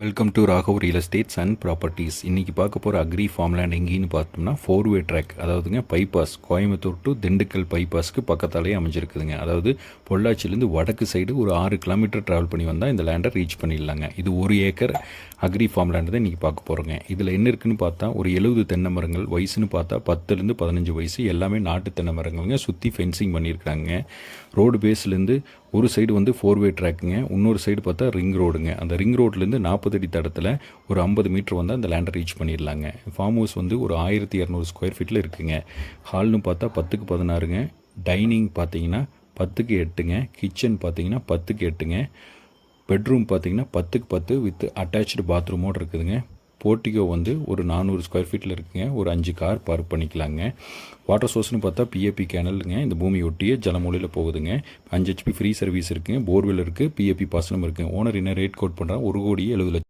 Welcome to Raghav real estates and properties இன்றைக்கி பார்க்க போகிற அக்ரி ஃபார்ம் லேண்ட் எங்கேன்னு பார்த்தோம்னா ஃபோர் வே ட்ராக் அதாவதுங்க பைபாஸ் கோயம்புத்தூர் டு திண்டுக்கல் பைபாஸ்க்கு பக்கத்தாலேயே அமைஞ்சிருக்குதுங்க. அதாவது பொள்ளாச்சிலேருந்து வடக்கு சைடு ஒரு ஆறு கிலோமீட்டர் ட்ராவல் பண்ணி வந்தால் இந்த லேண்டை ரீச் பண்ணிடலாங்க. இது ஒரு ஏக்கர். அக்ரி ஃபார்ம்லான்றதை தான் இன்றைக்கி பார்க்க போகிறோங்க இதில் என்ன இருக்குன்னு பார்த்தா ஒரு எழுபது தென்னை மரங்கள் வயசுன்னு பார்த்தா பத்துலேருந்து பதினஞ்சு வயசு எல்லாமே நாட்டு தென்னை மரங்கள்ங்க. சுற்றி ஃபென்சிங் பண்ணியிருக்காங்க ரோடு பேஸ்லேருந்து ஒரு சைடு வந்து ஃபோர்வே ட்ராக்குங்க இன்னொரு சைடு பார்த்தா ரிங் ரோடுங்க அந்த ரிங் ரோட்லேருந்து நாற்பது அடி தடத்தில் ஒரு ஐம்பது மீட்டர் வந்து அந்த லேண்டை ரீச் பண்ணிடலாங்க. ஃபார்ம் ஹவுஸ் வந்து ஒரு ஆயிரத்தி இரநூறு ஸ்கொயர் ஃபீட்டில் இருக்குங்க. ஹால்னு பார்த்தா பத்துக்கு பதினாறுங்க. டைனிங் பார்த்தீங்கன்னா பத்துக்கு எட்டுங்க. கிச்சன் பார்த்தீங்கன்னா பத்துக்கு எட்டுங்க. பெட்ரூம் பார்த்தீங்கன்னா பத்துக்கு பத்து வித் அட்டாச்சு பாத்ரூமோடு இருக்குதுங்க. போர்ட்டிகோ வந்து ஒரு நானூறு ஸ்கொயர் ஃபீட்டில் இருக்குங்க. ஒரு அஞ்சு கார் பார்க் பண்ணிக்கலாங்க. வாட்டர் சோர்ஸ்னு பார்த்தா பிஏபி கேனலுங்க இந்த பூமி ஒட்டியே ஜலமூலையில் போகுதுங்க. அஞ்சு ஹெச்பி ஃப்ரீ சர்வீஸ் இருக்குங்க. போர்வெல் இருக்குது பிஏபி பாசனம் இருக்குது ஓனர் என்ன ரேட் கோட் பண்ணுறா ஒரு கோடி எழுபது லட்சம்.